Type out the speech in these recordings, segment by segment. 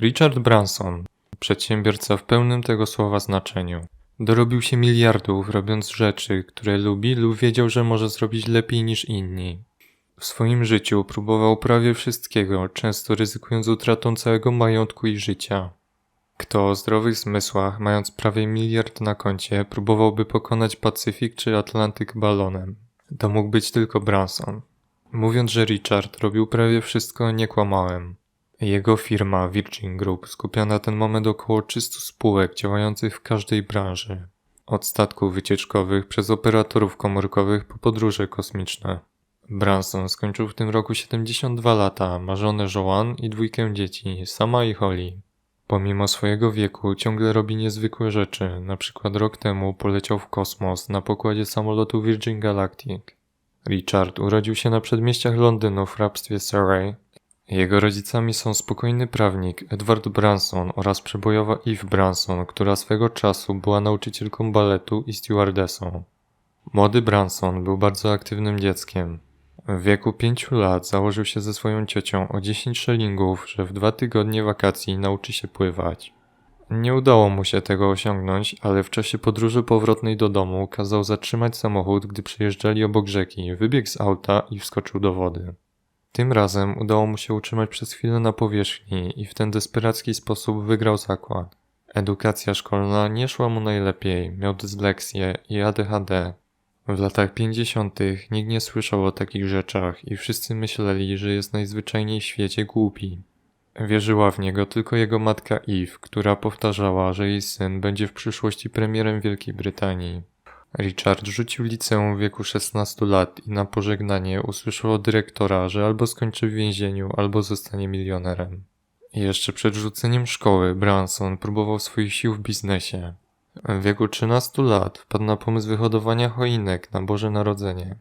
Richard Branson, przedsiębiorca w pełnym tego słowa znaczeniu. Dorobił się miliardów, robiąc rzeczy, które lubi lub wiedział, że może zrobić lepiej niż inni. W swoim życiu próbował prawie wszystkiego, często ryzykując utratą całego majątku i życia. Kto o zdrowych zmysłach, mając prawie miliard na koncie, próbowałby pokonać Pacyfik czy Atlantyk balonem? To mógł być tylko Branson. Mówiąc, że Richard robił prawie wszystko, nie kłamałem. Jego firma Virgin Group skupia na ten moment około 300 spółek działających w każdej branży. Od statków wycieczkowych przez operatorów komórkowych po podróże kosmiczne. Branson skończył w tym roku 72 lata, ma żonę Joanne i dwójkę dzieci, sama i Holly. Pomimo swojego wieku ciągle robi niezwykłe rzeczy, na przykład rok temu poleciał w kosmos na pokładzie samolotu Virgin Galactic. Richard urodził się na przedmieściach Londynu w hrabstwie Surrey. Jego rodzicami są spokojny prawnik Edward Branson oraz przebojowa Eve Branson, która swego czasu była nauczycielką baletu i stewardessą. Młody Branson był bardzo aktywnym dzieckiem. W wieku pięciu lat założył się ze swoją ciocią o 10 szelingów, że w dwa tygodnie wakacji nauczy się pływać. Nie udało mu się tego osiągnąć, ale w czasie podróży powrotnej do domu kazał zatrzymać samochód, gdy przejeżdżali obok rzeki, wybiegł z auta i wskoczył do wody. Tym razem udało mu się utrzymać przez chwilę na powierzchni i w ten desperacki sposób wygrał zakład. Edukacja szkolna nie szła mu najlepiej, miał dysleksję i ADHD. W latach 50. nikt nie słyszał o takich rzeczach i wszyscy myśleli, że jest najzwyczajniej w świecie głupi. Wierzyła w niego tylko jego matka Eve, która powtarzała, że jej syn będzie w przyszłości premierem Wielkiej Brytanii. Richard rzucił liceum w wieku 16 lat i na pożegnanie usłyszał od dyrektora, że albo skończy w więzieniu, albo zostanie milionerem. Jeszcze przed rzuceniem szkoły Branson próbował swoich sił w biznesie. W wieku 13 lat wpadł na pomysł wyhodowania choinek na Boże Narodzenie.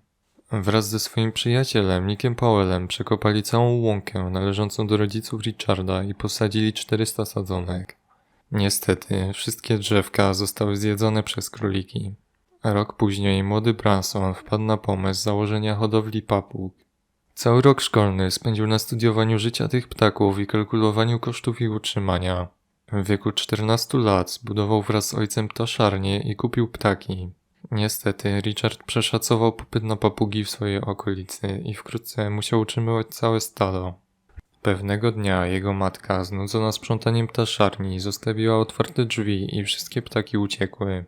Wraz ze swoim przyjacielem Nickiem Powellem przekopali całą łąkę należącą do rodziców Richarda i posadzili 400 sadzonek. Niestety, wszystkie drzewka zostały zjedzone przez króliki. Rok później młody Branson wpadł na pomysł założenia hodowli papug. Cały rok szkolny spędził na studiowaniu życia tych ptaków i kalkulowaniu kosztów ich utrzymania. W wieku 14 lat zbudował wraz z ojcem ptaszarnię i kupił ptaki. Niestety, Richard przeszacował popyt na papugi w swojej okolicy i wkrótce musiał utrzymywać całe stado. Pewnego dnia jego matka, znudzona sprzątaniem ptaszarni, zostawiła otwarte drzwi i wszystkie ptaki uciekły.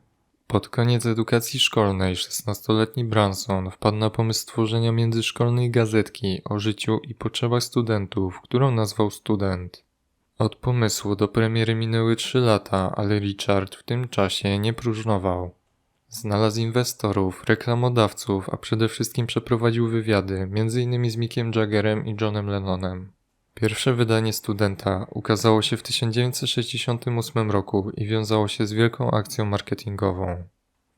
Pod koniec edukacji szkolnej 16-letni Branson wpadł na pomysł stworzenia międzyszkolnej gazetki o życiu i potrzebach studentów, którą nazwał Student. Od pomysłu do premiery minęły trzy lata, ale Richard w tym czasie nie próżnował. Znalazł inwestorów, reklamodawców, a przede wszystkim przeprowadził wywiady, m.in. z Mickiem Jaggerem i Johnem Lennonem. Pierwsze wydanie studenta ukazało się w 1968 roku i wiązało się z wielką akcją marketingową.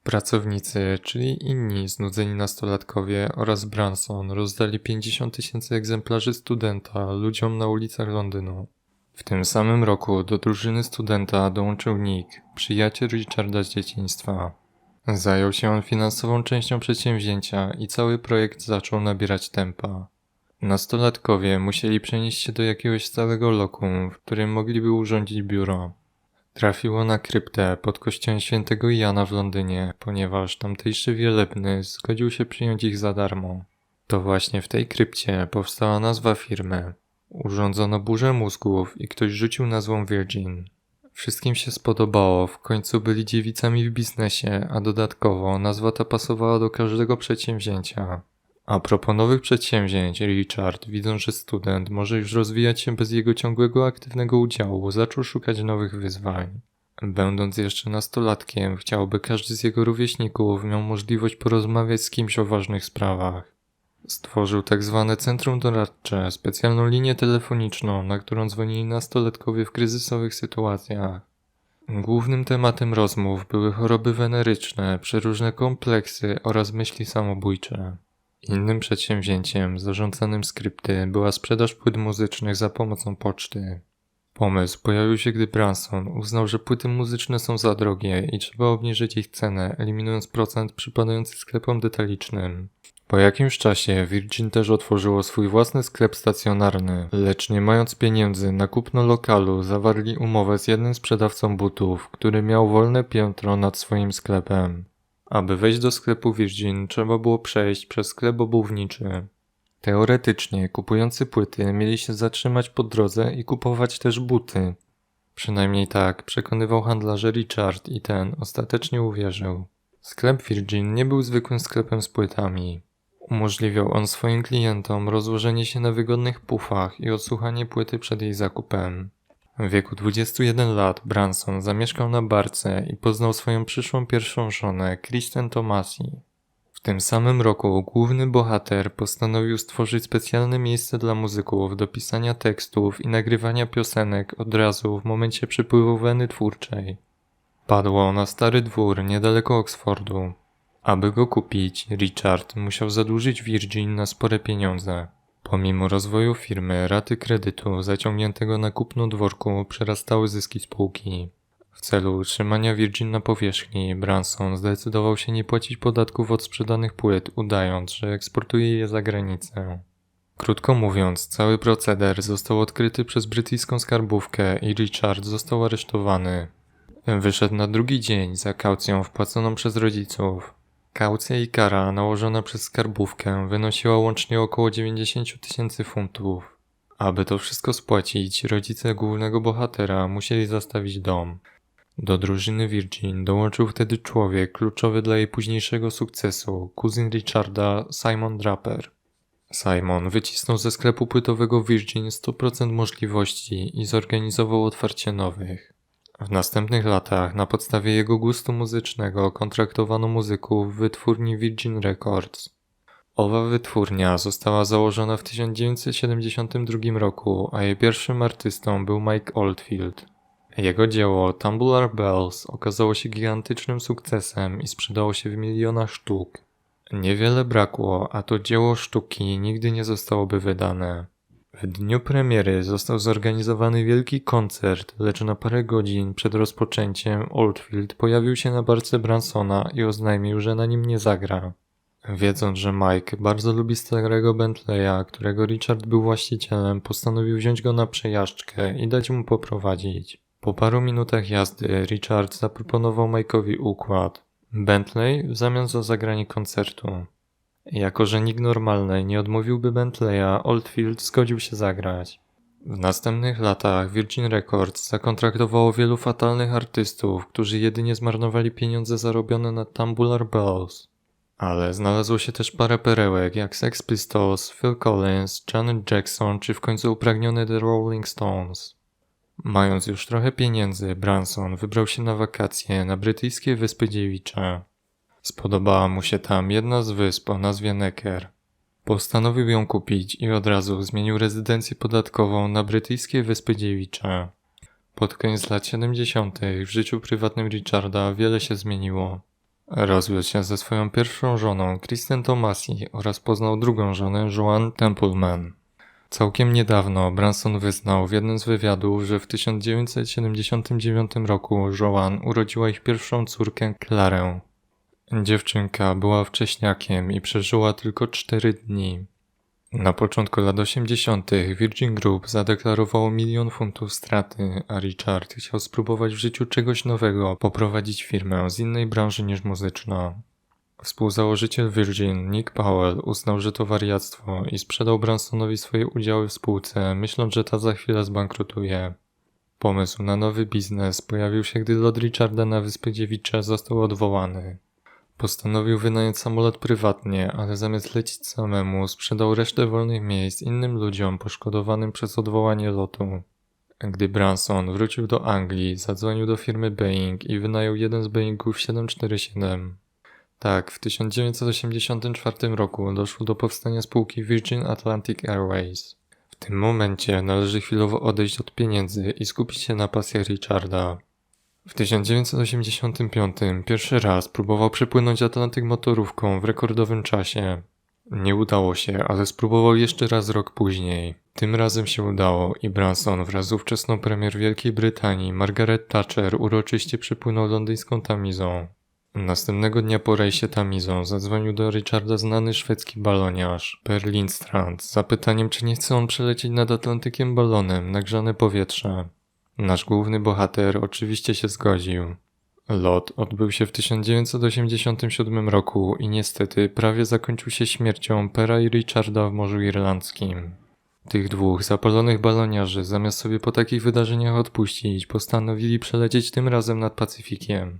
Pracownicy, czyli inni znudzeni nastolatkowie oraz Branson rozdali 50 tysięcy egzemplarzy studenta ludziom na ulicach Londynu. W tym samym roku do drużyny studenta dołączył Nick, przyjaciel Richarda z dzieciństwa. Zajął się on finansową częścią przedsięwzięcia i cały projekt zaczął nabierać tempa. Nastolatkowie musieli przenieść się do jakiegoś stałego lokum, w którym mogliby urządzić biuro. Trafiło na kryptę pod kościołem świętego Jana w Londynie, ponieważ tamtejszy wielebny zgodził się przyjąć ich za darmo. To właśnie w tej krypcie powstała nazwa firmy. Urządzono burzę mózgów i ktoś rzucił nazwą Virgin. Wszystkim się spodobało, w końcu byli dziewicami w biznesie, a dodatkowo nazwa ta pasowała do każdego przedsięwzięcia. A propos nowych przedsięwzięć, Richard, widząc, że student może już rozwijać się bez jego ciągłego aktywnego udziału, zaczął szukać nowych wyzwań. Będąc jeszcze nastolatkiem, chciałby każdy z jego rówieśników miał możliwość porozmawiać z kimś o ważnych sprawach. Stworzył tak zwane centrum doradcze, specjalną linię telefoniczną, na którą dzwonili nastolatkowie w kryzysowych sytuacjach. Głównym tematem rozmów były choroby weneryczne, przeróżne kompleksy oraz myśli samobójcze. Innym przedsięwzięciem zarządzanym skrypty była sprzedaż płyt muzycznych za pomocą poczty. Pomysł pojawił się, gdy Branson uznał, że płyty muzyczne są za drogie i trzeba obniżyć ich cenę, eliminując procent przypadający sklepom detalicznym. Po jakimś czasie Virgin też otworzyło swój własny sklep stacjonarny, lecz nie mając pieniędzy na kupno lokalu, zawarli umowę z jednym sprzedawcą butów, który miał wolne piętro nad swoim sklepem. Aby wejść do sklepu Virgin, trzeba było przejść przez sklep obuwniczy. Teoretycznie kupujący płyty mieli się zatrzymać po drodze i kupować też buty. Przynajmniej tak przekonywał handlarze Richard i ten ostatecznie uwierzył. Sklep Virgin nie był zwykłym sklepem z płytami. Umożliwiał on swoim klientom rozłożenie się na wygodnych pufach i odsłuchanie płyty przed jej zakupem. W wieku 21 lat Branson zamieszkał na barce i poznał swoją przyszłą pierwszą żonę, Kristen Tomasi. W tym samym roku główny bohater postanowił stworzyć specjalne miejsce dla muzyków do pisania tekstów i nagrywania piosenek od razu w momencie przypływu weny twórczej. Padło na stary dwór niedaleko Oxfordu. Aby go kupić, Richard musiał zadłużyć Virgin na spore pieniądze. Pomimo rozwoju firmy, raty kredytu zaciągniętego na kupno dworku przerastały zyski spółki. W celu utrzymania Virgin na powierzchni, Branson zdecydował się nie płacić podatków od sprzedanych płyt, udając, że eksportuje je za granicę. Krótko mówiąc, cały proceder został odkryty przez brytyjską skarbówkę i Richard został aresztowany. Wyszedł na drugi dzień za kaucją wpłaconą przez rodziców. Kaucja i kara nałożona przez skarbówkę wynosiła łącznie około 90 tysięcy funtów. Aby to wszystko spłacić, rodzice głównego bohatera musieli zastawić dom. Do drużyny Virgin dołączył wtedy człowiek kluczowy dla jej późniejszego sukcesu, kuzyn Richarda, Simon Draper. Simon wycisnął ze sklepu płytowego Virgin 100% możliwości i zorganizował otwarcie nowych. W następnych latach na podstawie jego gustu muzycznego kontraktowano muzyków w wytwórni Virgin Records. Owa wytwórnia została założona w 1972 roku, a jej pierwszym artystą był Mike Oldfield. Jego dzieło Tumbler Bells okazało się gigantycznym sukcesem i sprzedało się w milionach sztuk. Niewiele brakło, a to dzieło sztuki nigdy nie zostałoby wydane. W dniu premiery został zorganizowany wielki koncert, lecz na parę godzin przed rozpoczęciem Oldfield pojawił się na barce Bransona i oznajmił, że na nim nie zagra. Wiedząc, że Mike bardzo lubi starego Bentleya, którego Richard był właścicielem, postanowił wziąć go na przejażdżkę i dać mu poprowadzić. Po paru minutach jazdy Richard zaproponował Mike'owi układ. Bentley w zamian za zagranie koncertu. Jako, że nikt normalny nie odmówiłby Bentleya, Oldfield zgodził się zagrać. W następnych latach Virgin Records zakontraktowało wielu fatalnych artystów, którzy jedynie zmarnowali pieniądze zarobione na Tumbler Bells. Ale znalazło się też parę perełek jak Sex Pistols, Phil Collins, Janet Jackson czy w końcu upragnione The Rolling Stones. Mając już trochę pieniędzy, Branson wybrał się na wakacje na brytyjskie Wyspy Dziewicze. Spodobała mu się tam jedna z wysp o nazwie Necker. Postanowił ją kupić i od razu zmienił rezydencję podatkową na brytyjskie Wyspy Dziewicze. Pod koniec lat 70. w życiu prywatnym Richarda wiele się zmieniło. Rozwiódł się ze swoją pierwszą żoną, Kristen Tomasi, oraz poznał drugą żonę, Joan Templeman. Całkiem niedawno Branson wyznał w jednym z wywiadów, że w 1979 roku Joan urodziła ich pierwszą córkę, Clarę. Dziewczynka była wcześniakiem i przeżyła tylko 4 dni. Na początku lat 80. Virgin Group zadeklarowało milion funtów straty, a Richard chciał spróbować w życiu czegoś nowego, poprowadzić firmę z innej branży niż muzyczna. Współzałożyciel Virgin, Nick Powell, uznał, że to wariactwo i sprzedał Bransonowi swoje udziały w spółce, myśląc, że ta za chwilę zbankrutuje. Pomysł na nowy biznes pojawił się, gdy lot Richarda na Wyspy Dziewicze został odwołany. Postanowił wynająć samolot prywatnie, ale zamiast lecieć samemu, sprzedał resztę wolnych miejsc innym ludziom poszkodowanym przez odwołanie lotu. Gdy Branson wrócił do Anglii, zadzwonił do firmy Boeing i wynajął jeden z Boeingów 747. Tak, w 1984 roku doszło do powstania spółki Virgin Atlantic Airways. W tym momencie należy chwilowo odejść od pieniędzy i skupić się na pasjach Richarda. W 1985 pierwszy raz próbował przepłynąć Atlantyk motorówką w rekordowym czasie. Nie udało się, ale spróbował jeszcze raz rok później. Tym razem się udało i Branson wraz z ówczesną premier Wielkiej Brytanii Margaret Thatcher uroczyście przepłynął londyńską tamizą. Następnego dnia po rejsie Tamizą zadzwonił do Richarda znany szwedzki baloniarz, Per Lindstrand, z zapytaniem, czy nie chce on przelecieć nad Atlantykiem balonem na grzane powietrze. Nasz główny bohater oczywiście się zgodził. Lot odbył się w 1987 roku i niestety prawie zakończył się śmiercią Pera i Richarda w Morzu Irlandzkim. Tych dwóch zapalonych baloniarzy, zamiast sobie po takich wydarzeniach odpuścić, postanowili przelecieć tym razem nad Pacyfikiem.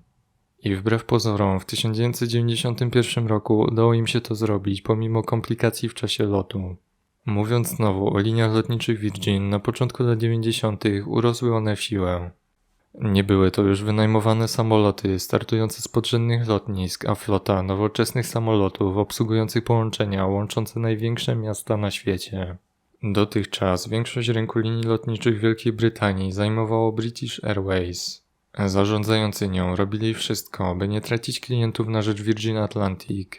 I wbrew pozorom, w 1991 roku udało im się to zrobić pomimo komplikacji w czasie lotu. Mówiąc znowu o liniach lotniczych Virgin, na początku lat 90. urosły one w siłę. Nie były to już wynajmowane samoloty startujące z podrzędnych lotnisk, a flota nowoczesnych samolotów obsługujących połączenia łączące największe miasta na świecie. Dotychczas większość rynku linii lotniczych Wielkiej Brytanii zajmowało British Airways. Zarządzający nią robili wszystko, by nie tracić klientów na rzecz Virgin Atlantic.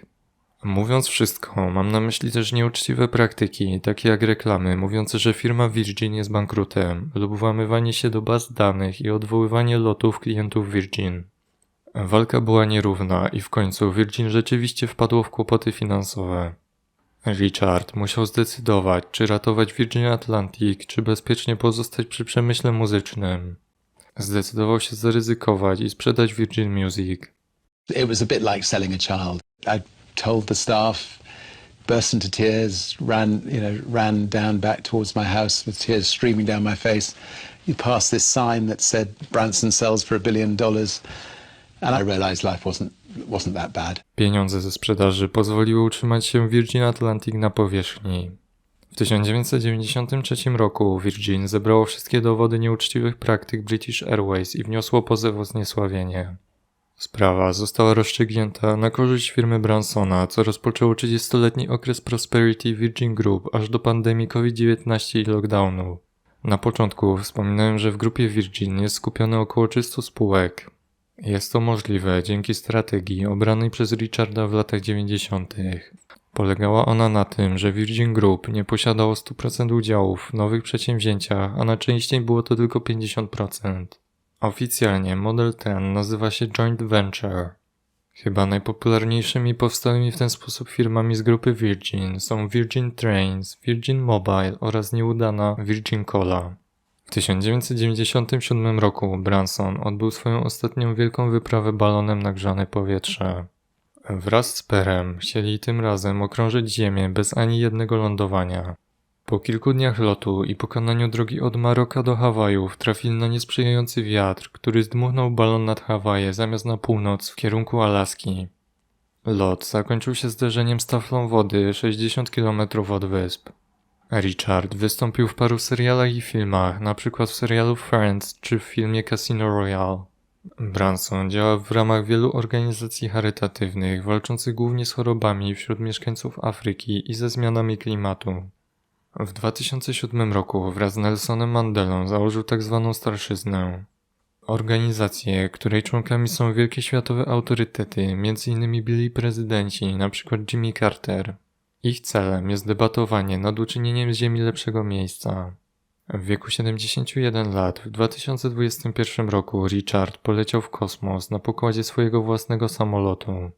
Mówiąc wszystko, mam na myśli też nieuczciwe praktyki, takie jak reklamy mówiące, że firma Virgin jest bankrutem, lub włamywanie się do baz danych i odwoływanie lotów klientów Virgin. Walka była nierówna i w końcu Virgin rzeczywiście wpadło w kłopoty finansowe. Richard musiał zdecydować, czy ratować Virgin Atlantic, czy bezpiecznie pozostać przy przemyśle muzycznym. Zdecydował się zaryzykować i sprzedać Virgin Music. It was a bit like selling a child. I told the staff, burst into tears, ran, you know, ran down back towards my house with tears streaming down my face. You passed this sign that said Branson sells for a billion dollars, and I realized life wasn't wasn't that bad. Pieniądze ze sprzedaży pozwoliły utrzymać się Virgin Atlantic na powierzchni. W 1993 roku Virgin zebrało wszystkie dowody nieuczciwych praktyk British Airways i wniosło pozew o zniesławienie. Sprawa została rozstrzygnięta na korzyść firmy Bransona, co rozpoczęło 30-letni okres prosperity Virgin Group aż do pandemii COVID-19 i lockdownu. Na początku wspominałem, że w grupie Virgin jest skupione około 300 spółek. Jest to możliwe dzięki strategii obranej przez Richarda w latach 90. Polegała ona na tym, że Virgin Group nie posiadało 100% udziałów w nowych przedsięwzięciach, a najczęściej było to tylko 50%. Oficjalnie model ten nazywa się Joint Venture. Chyba najpopularniejszymi powstałymi w ten sposób firmami z grupy Virgin są Virgin Trains, Virgin Mobile oraz nieudana Virgin Cola. W 1997 roku Branson odbył swoją ostatnią wielką wyprawę balonem na grzane powietrze. Wraz z Perem chcieli tym razem okrążyć Ziemię bez ani jednego lądowania. Po kilku dniach lotu i pokonaniu drogi od Maroka do Hawajów trafili na niesprzyjający wiatr, który zdmuchnął balon nad Hawaje zamiast na północ w kierunku Alaski. Lot zakończył się zderzeniem z taflą wody 60 km od wysp. Richard wystąpił w paru serialach i filmach, np. w serialu Friends czy w filmie Casino Royale. Branson działa w ramach wielu organizacji charytatywnych walczących głównie z chorobami wśród mieszkańców Afryki i ze zmianami klimatu. W 2007 roku wraz z Nelsonem Mandelą założył tzw. starszyznę. Organizację, której członkami są wielkie światowe autorytety, m.in. byli prezydenci, np. Jimmy Carter. Ich celem jest debatowanie nad uczynieniem Ziemi lepszego miejsca. W wieku 71 lat w 2021 roku Richard poleciał w kosmos na pokładzie swojego własnego samolotu.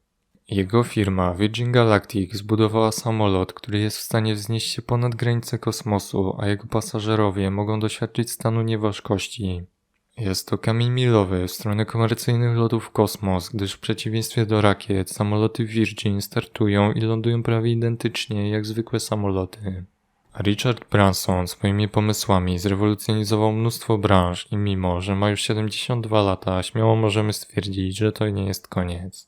Jego firma Virgin Galactic zbudowała samolot, który jest w stanie wznieść się ponad granice kosmosu, a jego pasażerowie mogą doświadczyć stanu nieważkości. Jest to kamień milowy w stronę komercyjnych lotów kosmos, gdyż w przeciwieństwie do rakiet, samoloty Virgin startują i lądują prawie identycznie jak zwykłe samoloty. Richard Branson swoimi pomysłami zrewolucjonizował mnóstwo branż i mimo, że ma już 72 lata, śmiało możemy stwierdzić, że to nie jest koniec.